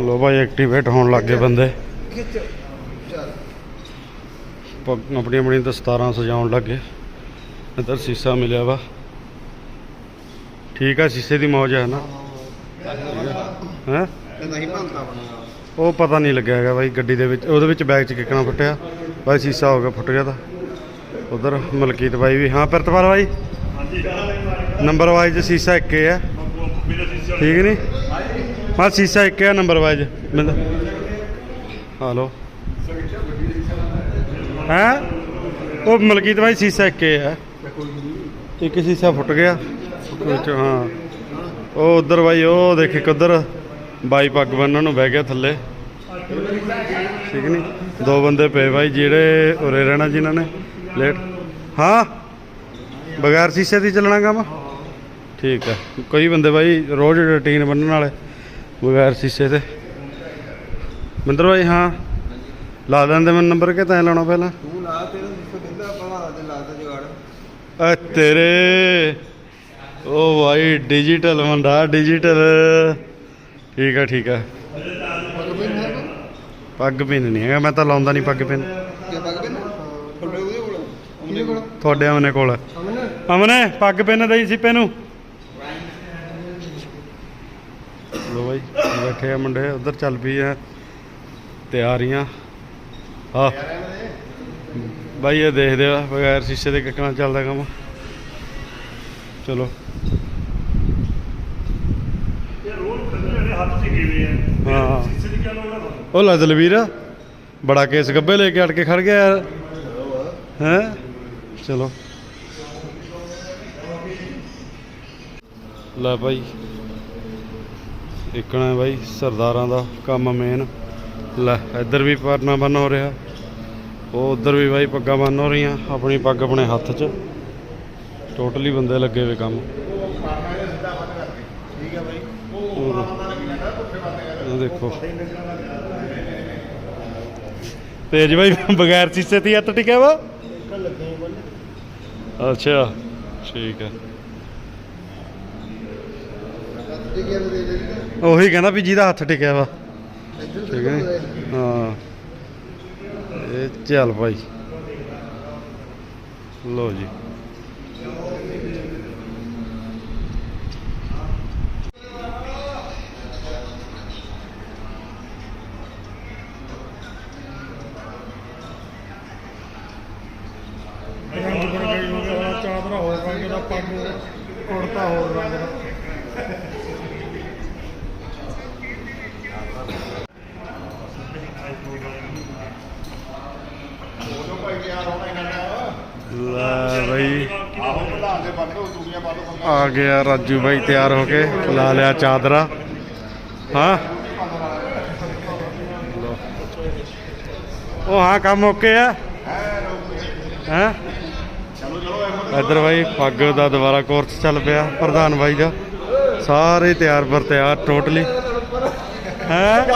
ਲੋ ਭਾਈ activate ਹੋਣ ਲੱਗ ਗਏ ਬੰਦੇ। ਪ- ਆਪਣੀ ਆਪਣੀ ਦਸਤਾਰਾਂ ਸਜਾਉਣ ਲੱਗੇ ਇੱਧਰ ਸੀਸਾ ਮਿਲਿਆ ਵਾ। ਠੀਕ ਆ, ਸੀਸੇ ਦੀ ਮੌਜ ਹੈ ਨਾ। ਹੈ? ਉਹ ਪਤਾ ਨਹੀਂ ਲੱਗਿਆ ਹੈਗਾ ਬਾਈ ਗੱਡੀ ਦੇ ਵਿੱਚ। ਉਹਦੇ ਵਿੱਚ ਬੈਗ 'ਚ ਕਿੱਕਣਾ ਫੁੱਟਿਆ। ਬਾਈ ਸੀਸਾ ਹੋ ਗਿਆ ਫੁੱਟ ਗਿਆ ਤਾਂ। ਉਧਰ ਮਲਕੀਤ ਬਾਈ ਵੀ। ਹਾਂ, ਪਿਰਤਪਾਲ ਬਾਈ। ਨੰਬਰ ਵਾਈਜ਼ ਸੀਸਾ ਇੱਕ ਹੈ ਠੀਕ ਨਹੀਂ ਹਾਂ, ਸੀਸਾ ਇੱਕ ਆ, ਨੰਬਰ ਵਾਈਜ਼। ਹਲੋ ਹੈ ਉਹ ਮਲਕੀਤ ਬਾਈ, ਸੀਸਾ ਇੱਕ ਹੈ ਇੱਕ ਸੀਸਾ ਫੁੱਟ ਗਿਆ। ਵਿੱਚ, ਹਾਂ। ਉਹ ਉਧਰ ਬਾਈ, ਉਹ ਦੇਖ ਇੱਕ ਉਧਰ। ਬਾਈ ਪੱਗ ਬੰਨਣ ਨੂੰ ਬਹਿ ਗਿਆ ਥੱਲੇ। ਠੀਕ ਨਹੀਂ ਦੋ ਬੰਦੇ ਪਏ ਬਾਈ, ਜਿਹੜੇ ਉਰੇ ਰਹਿਣਾ ਜਿਨ੍ਹਾਂ ਨੇ। ਲੇਟ। ਹਾਂ? ਬਗੈਰ ਸ਼ੀਸ਼ੇ ਦੀ ਚੱਲਣਾ ਕੰਮ? ਠੀਕ ਹੈ ਕਈ ਬੰਦੇ ਬਾਈ ਰੋਜ਼ ਰੁਟੀਨ ਬੰਨਣ ਵਾਲੇ। ਬਗੈਰ ਸ਼ੀਸ਼ੇ ਤੇ। ਮਿੰਦਰ ਬਾਈ ਹਾਂ। ਲਾ ਦਿੰਦੇ ਮੈਨੂੰ ਨੰਬਰ ਕਿ ਤੈਂ ਲਾਉਣਾ ਪਹਿਲਾਂ? ਤੂੰ ਲਾ ਤੇਰਾ ਜਿੱਥੇ ਕਹਿੰਦਾ ਪੜਾ ਤੇ ਲਾ ਤੇ ਜੁਗਾੜ। ਆ ਤੇਰੇ। ਉਹ ਭਾਈ ਡਿਜੀਟਲ ਮੁੰਡਾ ਡਿਜੀਟਲ ਠੀਕ ਆ ਠੀਕ ਆ। ਪੱਗ ਪਿੰਨ ਨਹੀਂ ਹੈਗਾ ਮੈਂ ਤਾਂ ਲਾਉਂਦਾ ਨਹੀਂ ਪੱਗ ਪਿੰਨ। ਤੁਹਾਡੇ ਉਹਦੇ ਕੋਲ ਅਮਨ ਪੱਗ ਪਿੰਨ ਦਈ ਸਿੱਪੇ ਨੂੰ। ਲੋ ਬਾਈ ਬੈਠੇ ਆ ਮੁੰਡੇ ਉਧਰ ਚੱਲ ਪਈ ਆ। ਤਿਆਰੀਆਂ। ਆ। ਬਾਈ ਇਹ ਦੇਖਦੇ ਆ ਬਗੈਰ ਸ਼ੀਸ਼ੇ ਦੇ ਕਿੱਕਣਾ ਚੱਲਦਾ ਕੰਮ। ਚਲੋ। ਉਹ ਲੈ ਦਲਵੀਰ ਬੜਾ ਕੇਸ ਗੱਬੇ ਲੈ ਕੇ ਅੜ ਕੇ ਖੜ ਗਿਆ ਯਾਰ। ਹੈ? ਚਲੋ। ਲੈ ਭਾਈ ਇਕਣਾ ਹੈ ਸਰਦਾਰਾਂ ਦਾ ਕੰਮ ਮੇਨ ਲੈ, ਇੱਧਰ ਵੀ ਪਰਨਾ ਬੰਨ ਹੋ ਰਿਹਾ। ਉਹ ਉਧਰ ਵੀ ਭਾਈ ਪੱਗਾਂ ਬੰਨ ਹੋ ਰਹੀਆਂ, ਆਪਣੀ ਪੱਗ ਆਪਣੇ ਹੱਥ 'ਚ। ਟੋਟਲੀ ਬੰਦੇ ਲੱਗੇ ਹੋਏ ਕੰਮ। ਦੇਖੋ। ਤੇਜ ਭਾਈ ਬਗੈਰ ਚੀਸੇ ਤੇ ਹੱਥ ਟਿਕਿਆ ਵਾ? ਅੱਛਾ, ਠੀਕ ਹੈ। ਦੇ ਦੇ ਦੇ ਉਹੀ ਕਹਿੰਦਾ ਵੀ ਜਿਹਦਾ ਹੱਥ ਟਿਕਿਆ ਵਾ। ਠੀਕ ਹੈ ਨੀ? ਹਾਂ। ਇਹ ਚੱਲ ਭਾਈ। ਲੋ ਜੀ। ਰੰਗ ਬਰਗਾਈ ਹੋ ਗਿਆ ਚਾਦਰਾ ਹੋਰ ਰੰਗ ਦਾ ਪੱਗ ਕੁੜਤਾ ਹੋਰ ਰੰਗ ਦਾ ਆ ਗਿਆ ਰਾਜੂ ਭਾਈ ਤਿਆਰ ਹੋ ਕੇ ਲਾ ਲਿਆ ਚਾਦਰਾ। ਹਾਂ? ਉਹ ਹਾਂ, ਕੰਮ ਓਕੇ ਆ? ਹੈ? ਇੱਧਰ ਭਾਈ ਪੱਗ ਦਾ ਦੁਬਾਰਾ ਕੋਰਸ ਚੱਲ ਪਿਆ, ਪ੍ਰਧਾਨ ਭਾਈ ਦਾ। ਸਾਰੇ ਤਿਆਰ ਬਰ ਤਿਆਰ ਟੋਟਲੀ ਹੈ?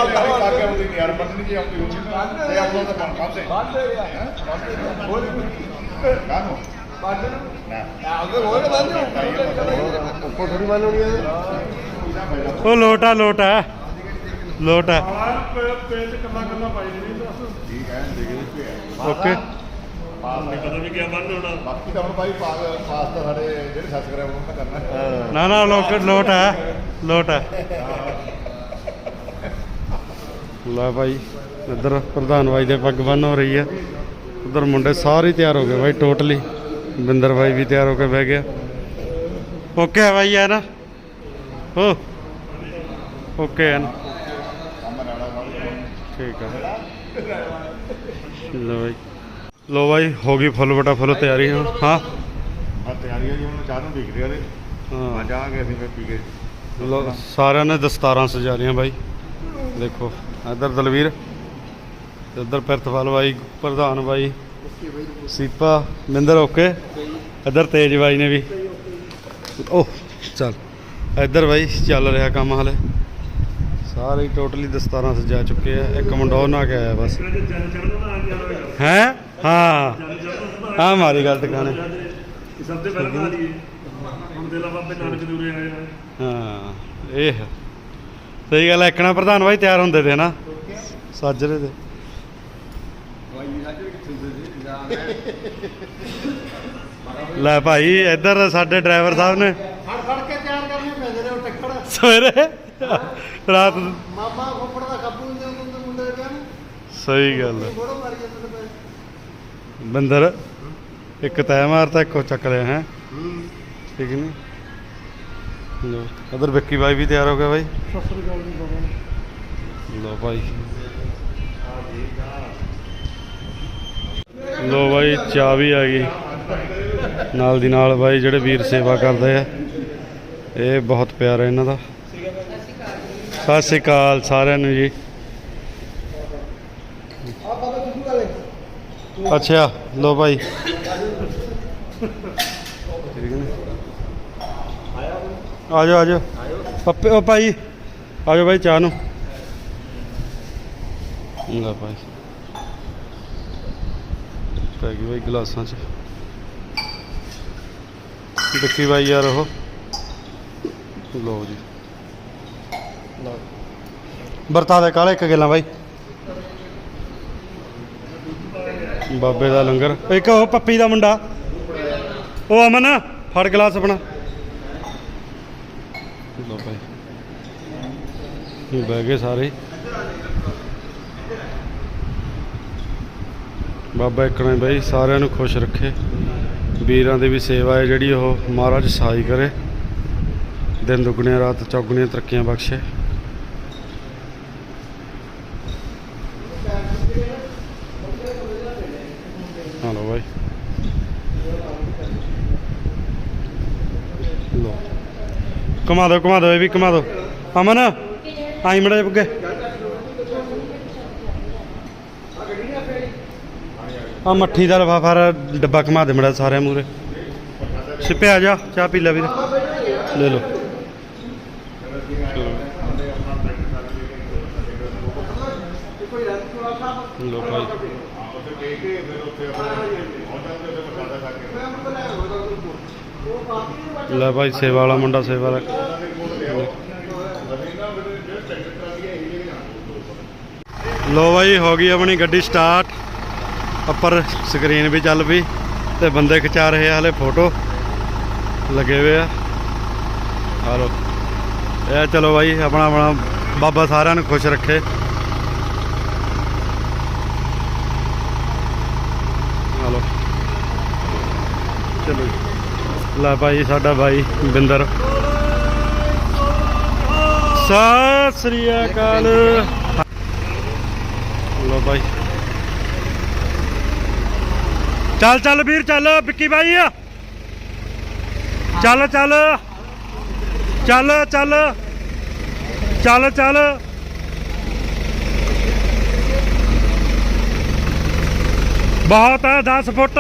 ਉੱਪਰ ਥੋੜੀ ਬੰਨ ਹੋਣੀ ਹੈ ਉਹ ਲੋਟਾ ਲੋਟਾ ਲੋਟਾ ਪੇਚ ਕੱਲਾ ਕੱਲਾ ਪਾਈ ਨਹੀਂ ਬਸ ਓਕੇ। ਨਹੀਂ ਪਤਾ ਵੀ ਕਿਆ ਬੰਨ ਹੋਣਾ। ਬਾਕੀ ਤਾਂ ਹੁਣ ਭਾਈ ਪਾਸ ਪਾਸ ਤਾਂ ਸਾਡੇ ਜਿਹੜੇ ਸਬਸਕ੍ਰਾਈਬ ਉਹਨਾਂ ਦਾ ਕਰਨਾ ਹੈ। ਨਾ ਨਾ ਲੋਟ ਲੋਟ ਹੈ ਲੋਟ ਹੈ ਲੈ ਭਾਈ ਇੱਧਰ ਪ੍ਰਧਾਨ ਭਾਈ ਦੇ ਪੱਗ ਬੰਨ ਹੋ ਰਹੀ ਹੈ ਉਧਰ ਮੁੰਡੇ ਸਾਰੇ ਤਿਆਰ ਹੋ ਗਏ ਭਾਈ ਟੋਟਲੀ। ਬਿੰਦਰ ਭਾਈ ਵੀ ਤਿਆਰ ਹੋ ਕੇ ਬਹਿ ਗਿਆ। ਓਕੇ ਹੈ ਭਾਈ ਹੈ ਨਾ? ਹੋ। ਓਕੇ ਹੈ ਨਾ? ਠੀਕ ਹੈ। ਲੋ ਭਾਈ ਲੋ ਭਾਈ ਹੋ ਗਈ ਫੁੱਲ ਬਟਾ ਫੁੱਲ ਤਿਆਰੀ ਹੁਣ ਹਾਂ? ਆ ਤਿਆਰੀ ਹੈ ਜੀ ਹੁਣ ਚਾਹ ਨੂੰ ਦੇਖ ਰਿਹਾ ਨੇ ਹਾਂ ਆ ਜਾਾਂਗੇ ਅਸੀਂ ਫਿਰ ਪੀ ਕੇ ਲੋ ਸਾਰਿਆਂ ਨੇ ਦਸਤਾਰਾਂ ਸਜਾ ਲੀਆਂ ਬਾਈ। ਦੇਖੋ ਇੱਧਰ ਦਲਵੀਰ ਇੱਧਰ ਪਿਰਤਪਾਲ ਬਾਈ ਪ੍ਰਧਾਨ ਬਾਈ ਸੀਪਾ ਮਿੰਦਰ ਓਕੇ। ਇੱਧਰ ਤੇਜ ਬਾਈ ਨੇ ਵੀ। ਓਹ ਚੱਲ। ਇੱਧਰ ਬਾਈ, ਚੱਲ ਰਿਹਾ ਕੰਮ ਹਲੇ। ਸਾਰੇ ਟੋਟਲੀ ਦਸਤਾਰਾਂ ਸਜਾ ਚੁੱਕੇ ਆ। ਇੱਕ ਮੁੰਡਾ ਨਾ ਕੇ ਆਇਆ ਬਸ। ਹੈ? ਹਾਂ। ਜਨ ਚੜ੍ਹਦਾ ਆ ਮਾਰੀ ਗੱਲ ਟਿਕਾਣੇ ਸਭ ਤੋਂ ਪਹਿਲਾਂ ਬਣਾ ਲਈਏ ਹੁਣ ਦੇ ਲਾ ਬਾਬੇ ਨਾਨਕ ਦੂਰੇ ਆਏ ਹਾਂ। ਇਹ ਹੈ। ਸਹੀ ਗੱਲ ਐਕਣਾ ਪ੍ਰਧਾਨ ਬਾਈ ਤਿਆਰ ਹੁੰਦੇ ਤੇ ਨਾ? ਸਾਜਰੇ ਦੇ ਲੈ ਭਾਈ ਇੱਧਰ ਸਾਡੇ ਡਰਾਈਵਰ ਸਾਹਿਬ ਨੇ। ਫੜ ਫੜ ਕੇ ਤਿਆਰ ਕਰਨੇ ਪੈਂਦੇ ਨੇ ਉਹ ਟੱਕੜ। ਸਵੇਰੇ। ਰਾਤ ਮਾਮਾ ਫੁੱਫੜ ਦਾ ਕਾਬੂ ਨਹੀਂ ਹੁੰਦਾ ਮੁੰਡੇ ਦੇ ਵਿਆਹ ਨੂੰ। ਸਹੀ ਗੱਲ ਮਾਰੀ ਜਾਂਦੇ ਪਏ ਬੰਦਰ ਇੱਕ ਤੈ ਮਾਰਤਾ ਇੱਕੋ ਚੱਕ ਲਿਆ ਹੈ? ਠੀਕ ਨਹੀਂ ਲੋ ਉਧਰ ਵਿੱਕੀ ਬਾਈ ਵੀ ਤਿਆਰ ਹੋ ਗਿਆ ਬਾਈ। ਸਤਿ ਸ੍ਰੀ ਅਕਾਲ ਜੀ ਬਾਬਾ ਲੋ ਭਾਈ। ਲੋ ਭਾਈ ਚਾਹ ਵੀ ਆ ਗਈ। ਨਾਲ ਦੀ ਨਾਲ ਬਾਈ ਜਿਹੜੇ ਵੀਰ ਸੇਵਾ ਕਰਦੇ ਆ, ਇਹ ਬਹੁਤ ਪਿਆਰ ਇਹਨਾਂ ਦਾ। ਸਤਿ ਸ਼੍ਰੀ ਅਕਾਲ ਸਾਰਿਆਂ ਨੂੰ ਜੀ। ਅੱਛਾ, ਲੋ ਭਾਈ ਆ ਜਾਓ ਆ ਜਾਓ ਪੱਪੇ ਉਹ ਭਾਈ ਆ ਜਾਓ ਭਾਈ ਚਾਹ ਨੂੰ। ਲੈ ਭਾਈ। ਪੈ ਗਈ ਭਾਈ ਗਲਾਸਾਂ 'ਚ। ਦੇਖੀ ਭਾਈ ਯਾਰ ਉਹ। ਲੋ ਜੀ। ਵਰਤਾ ਦੇ ਕਾਲੇ ਇੱਕ ਗੱਲਾਂ ਭਾਈ ਬਾਬੇ ਦਾ ਲੰਗਰ। ਇੱਕ ਉਹ ਪੱਪੀ ਦਾ ਮੁੰਡਾ। ਉਹ ਅਮਨ ਫੜ ਗਲਾਸ ਆਪਣਾ। ਲੋ ਭਾਈ ਇਹ ਬਹਿ ਗਏ ਸਾਰੇ। ਬਾਬਾ ਇੱਕ ਨੇ ਬਈ ਸਾਰਿਆਂ ਨੂੰ ਖੁਸ਼ ਰੱਖੇ। ਵੀਰਾਂ ਦੀ ਵੀ ਸੇਵਾ ਹੈ ਜਿਹੜੀ ਉਹ ਮਹਾਰਾਜ ਸਹਾਈ ਕਰੇ। ਦਿਨ ਦੁਗਣੀਆਂ ਰਾਤ ਚੌਗਣੀਆਂ ਤਰੱਕੀਆਂ ਬਖਸ਼ੇ। ਹਲੋ ਭਾਈ ਲੋ ਕਮਾ ਦੋ ਕਮਾ ਦੋ ਇਹ ਵੀ ਕਮਾ ਦੋ ਅਮਨ, ਆਈ ਮੜਾ ਬੁੱਗੇ ਆ ਮੱਠੀ ਦਾ ਲਫਾਫਾ ਡੱਬਾ ਕਮਾ ਦੇ ਮੜਾ ਸਾਰਿਆਂ ਮੂਰੇ ਸਿੱਪੇ ਜਾ, ਚਾਹ ਪੀ ਲੈ ਵੀਰ। ਲੈ ਲੋ ਲੋ ਭਾਈ। ਲੈ ਭਾਈ, ਸੇਵਾ ਵਾਲਾ ਮੁੰਡਾ, ਸੇਵਾ ਵਾਲਾ। ਲੋ ਭਾਈ, ਹੋ ਗਈ ਆਪਣੀ ਗੱਡੀ ਸਟਾਰਟ ਉੱਪਰ ਸਕਰੀਨ ਵੀ ਚੱਲ ਪਈ ਤੇ ਬੰਦੇ ਖਿਚਾ ਰਹੇ ਆ ਹਲੇ ਫੋਟੋ ਲੱਗੇ ਹੋਏ ਆ। ਆ ਇਹ ਚਲੋ ਭਾਈ ਆਪਣਾ ਆਪਣਾ ਬਾਬਾ ਸਾਰਿਆਂ ਨੂੰ ਖੁਸ਼ ਰੱਖੇ। ਆ ਚਲੋ ਜੀ। ਲੈ ਭਾਈ, ਸਾਡਾ ਭਾਈ ਬਿੰਦਰ। ਸਤਿ ਸ੍ਰੀ ਅਕਾਲ। ਲੋ ਭਾਈ। ਚੱਲ ਚੱਲ ਵੀਰ, ਚੱਲ, ਵਿੱਕੀ ਭਾਈ ਚੱਲ ਚੱਲ। ਚੱਲ ਚੱਲ। ਚੱਲ ਚੱਲ। ਬਹੁਤ ਹੈ 10 ਫੁੱਟ।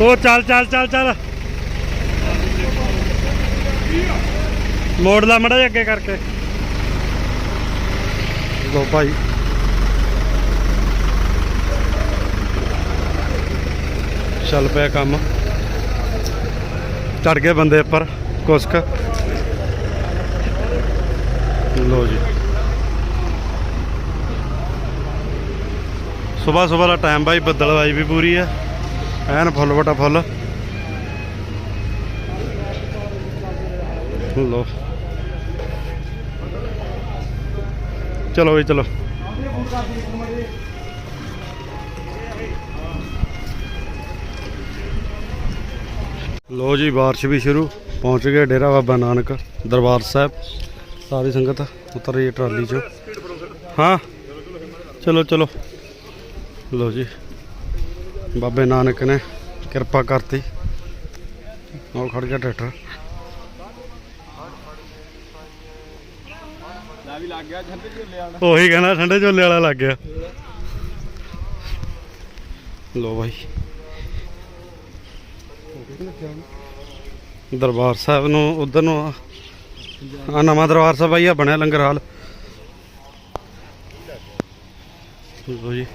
ਉਹ ਚੱਲ ਚੱਲ ਚੱਲ ਚੱਲ। ਮੋੜ ਲਾ ਮੜਾ ਜਿਹਾ ਅੱਗੇ ਕਰਕੇ। ਲੋ ਭਾਈ। ਚੱਲ ਪਿਆ ਕੰਮ। ਚੜ ਗਏ ਬੰਦੇ ਉੱਪਰ, ਕੁਸਕ। ਲੋ ਜੀ। ਸਵੇਰ ਸਵੇਰ ਦਾ ਟਾਈਮ ਬਾਈ ਬੱਦਲਵਾਈ ਵੀ ਪੂਰੀ ਆ। ਐਨ ਫੁੱਲ ਵਟਾ ਫੁੱਲ। ਲੋ ਚਲੋ ਜੀ ਚਲੋ। ਲੋ ਜੀ, ਬਾਰਿਸ਼ ਵੀ ਸ਼ੁਰੂ। ਪਹੁੰਚ ਗਏ ਡੇਰਾ ਬਾਬਾ ਨਾਨਕ ਦਰਬਾਰ ਸਾਹਿਬ। ਸਾਰੀ ਸੰਗਤ ਉਤਰ ਰਹੀ ਟਰਾਲੀ 'ਚੋਂ। ਹਾਂ, ਚਲੋ ਚਲੋ। ਲੋ ਜੀ, ਬਾਬੇ ਨਾਨਕ ਨੇ ਕਿਰਪਾ ਕਰਤੀ। ਉਹ ਖੜ ਗਿਆ ਟਰੈਕਟਰ। ਉਹੀ ਕਹਿੰਦਾ, ਠੰਡੇ ਝੋਲੇ ਵਾਲਾ ਲੱਗ ਗਿਆ। ਲੋ ਭਾਈ ਦਰਬਾਰ ਸਾਹਿਬ ਨੂੰ, ਉਧਰ ਨੂੰ ਆ ਨਵਾਂ ਦਰਬਾਰ ਸਾਹਿਬ ਆਈ ਆ, ਬਣਿਆ ਲੰਗਰ ਹਾਲ। ਲੋ ਜੀ,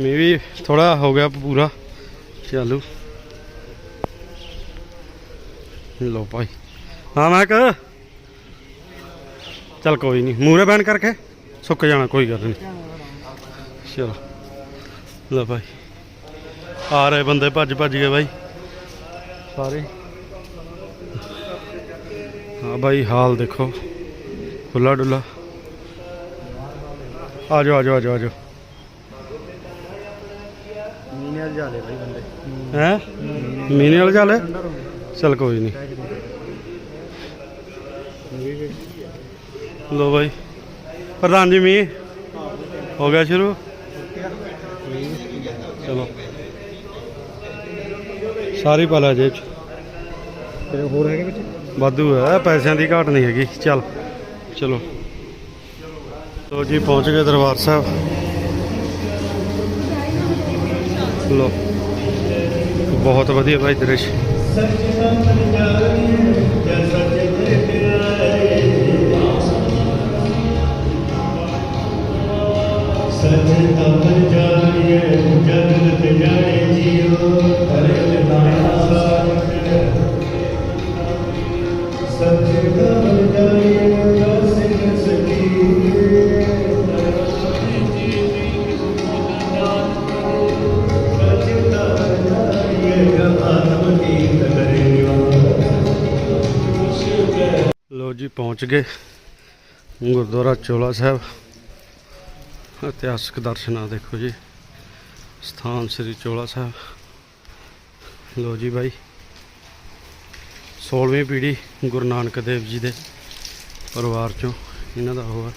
ਮੀਂਹ ਵੀ ਥੋੜਾ ਹੋ ਗਿਆ ਪੂਰਾ, ਚਾਲੂ। ਲੋ ਭਾਈ, ਹਾਂ ਮੈਂ ਕ ਚੱਲ ਕੋਈ ਨਹੀਂ ਮੂਰੇ ਬੈਨ ਕਰਕੇ ਸੁੱਕ ਜਾਣਾ, ਕੋਈ ਗੱਲ ਨਹੀਂ। ਚਲੋ ਲੈ ਭਾਈ, ਆ ਰਹੇ ਬੰਦੇ ਭੱਜ ਭੱਜ ਗਏ ਬਾਈ। ਸਾਰੇ। ਹਾਂ ਬਾਈ ਹਾਲ ਦੇਖੋ। ਖੁੱਲਾ ਡੁੱਲਾ ਆ ਜਾਓ ਆ ਜਾਓ ਆ ਜਾਓ ਆ ਜਾਓ ਮੀਨੇ ਜਾਲੇ ਭਾਈ ਬੰਦੇ। ਹੈ? ਮੀਨੇ ਵਾਲੇ ਚੱਲ ਚਲ ਕੋਈ ਨਹੀਂ ਲੋ ਬਾਈ। ਪ੍ਰਧਾਨ ਜੀ ਮੀਂਹ? ਹੋ ਗਿਆ ਸ਼ੁਰੂ? ਚਲੋ। ਸਾਰੀ ਪਾ ਲੈ ਜੇਬ ਚ। ਤੇ ਹੋਰ ਹੈਗੇ ਵਿੱਚ? ਵਾਧੂ ਹੈ ਪੈਸਿਆਂ ਦੀ ਘਾਟ ਨਹੀਂ ਹੈਗੀ। ਚੱਲ ਚਲੋ। ਲੋ ਜੀ ਪਹੁੰਚ ਗਏ ਦਰਬਾਰ ਸਾਹਿਬ। ਲੋ ਬਹੁਤ ਵਧੀਆ ਭਾਈ ਦ੍ਰਿਸ਼। ਲੋ ਜੀ ਪਹੁੰਚ ਗਏ ਗੁਰਦੁਆਰਾ ਚੋਲਾ ਸਾਹਿਬ। ਇਤਿਹਾਸਕ ਦਰਸ਼ਨਾਂ ਦੇਖੋ ਜੀ। ਸਥਾਨ ਸ੍ਰੀ ਚੋਲਾ ਸਾਹਿਬ। ਲੋ ਜੀ ਬਾਈ। 16ਵੀਂ ਪੀੜ੍ਹੀ ਗੁਰੂ ਨਾਨਕ ਦੇਵ ਜੀ ਦੇ ਪਰਿਵਾਰ ਚੋਂ ਇਹਨਾਂ ਦਾ ਉਹ ਹੈ।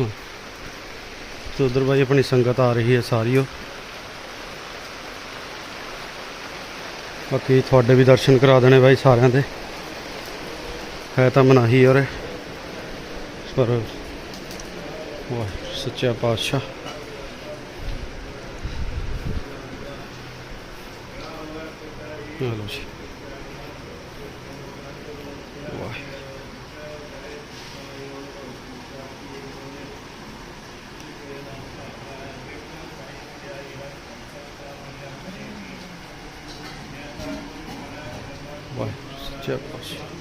ਹਮ। ਤੇ ਉਧਰ ਬਾਈ ਆਪਣੀ ਸੰਗਤ ਆ ਰਹੀ ਹੈ ਸਾਰੀ ਉਹ। ਬਾਕੀ ਤੁਹਾਡੇ ਵੀ ਦਰਸ਼ਨ ਕਰਾ ਦੇਣੇ ਬਾਈ ਸਾਰਿਆਂ ਦੇ। ਹੈ ਤਾਂ ਮਨਾਹੀ ਔਰ ਪਰ ਵਾਹ, ਸੱਚਾ ਪਾਤਸ਼ਾਹ। ਚਲੋ ਜੀ ਵਾਹ ਵਾਹ ਸੱਚਾ ਪਾਤਸ਼ਾਹ